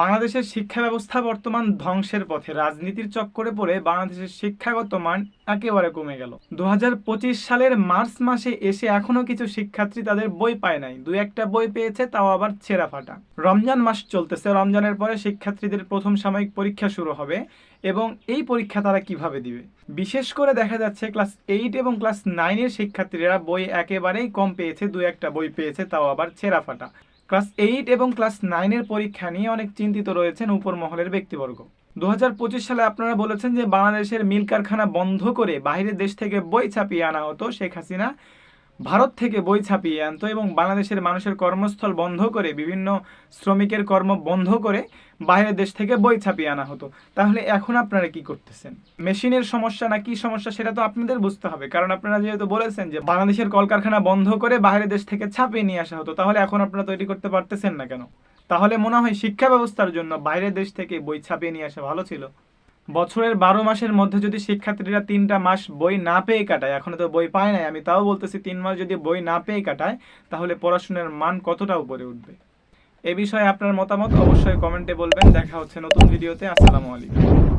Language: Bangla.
বাংলাদেশের শিক্ষা ব্যবস্থা বর্তমান ধ্বংসের পথে। রাজনীতির চক্করে পড়ে বাংলাদেশের শিক্ষাগত মান একেবারে কমে গেল। দু হাজার পঁচিশ সালের মার্চ মাসে এসে এখনও কিছু শিক্ষার্থী তাদের বই পায় নাই। দু একটা বই পেয়েছে, তাও আবার ছেঁড়া ফাটা। রমজান মাস চলতেছে। রমজানের পরে শিক্ষার্থীদের প্রথম সাময়িক পরীক্ষা শুরু হবে এবং এই পরীক্ষা তারা কীভাবে দিবে? বিশেষ করে দেখা যাচ্ছে, ক্লাস এইট এবং ক্লাস নাইনের শিক্ষার্থীরা বই একেবারেই কম পেয়েছে দু একটা বই পেয়েছে, তাও আবার ছেঁড়া ফাটা। ক্লাস এইট এবং ক্লাস নাইনের পরীক্ষা নিয়ে অনেক চিন্তিত রয়েছেন উপর মহলের ব্যক্তিবর্গ। দু হাজার পঁচিশ সালে আপনারা বলেছেন যে বাংলাদেশের মিল কারখানা বন্ধ করে বাইরের দেশ থেকে বই ছাপিয়ে আনা হতো শেখ হাসিনা। ভারত থেকে বই ছাপিয়ে আনতো এবং বাংলাদেশের মানুষের কর্মস্থল বন্ধ করে, বিভিন্ন শ্রমিকের কর্ম বন্ধ করে বাইরের দেশ থেকে বই ছাপিয়ে আনা হতো। তাহলে এখন আপনারা কি করতেছেন? মেশিনের সমস্যা না কি সমস্যা সেটা তো আপনাদের বুঝতে হবে। কারণ আপনারা যেহেতু বলেছেন যে বাংলাদেশের কলকারখানা বন্ধ করে বাইরের দেশ থেকে ছাপিয়ে নিয়ে আসা হতো, তাহলে এখন আপনারা তৈরি করতে পারতেছেন না কেন? তাহলে মনে হয় শিক্ষা ব্যবস্থার জন্য বাইরের দেশ থেকে বই ছাপিয়ে নিয়ে আসা ভালো ছিল। বছরের বারো মাসের মধ্যে যদি শিক্ষার্থীরা তিনটা মাস বই না পেয়ে কাটায়, এখনও তো বই পায় নাই, আমি তাও বলতেছি তিন মাস যদি বই না পেয়ে কাটায়, তাহলে পড়াশোনার মান কতটা উপরে উঠবে? এ বিষয়ে আপনার মতামত অবশ্যই কমেন্টে বলবেন, দেখা হচ্ছে নতুন ভিডিওতে, আসসালামু আলাইকুম।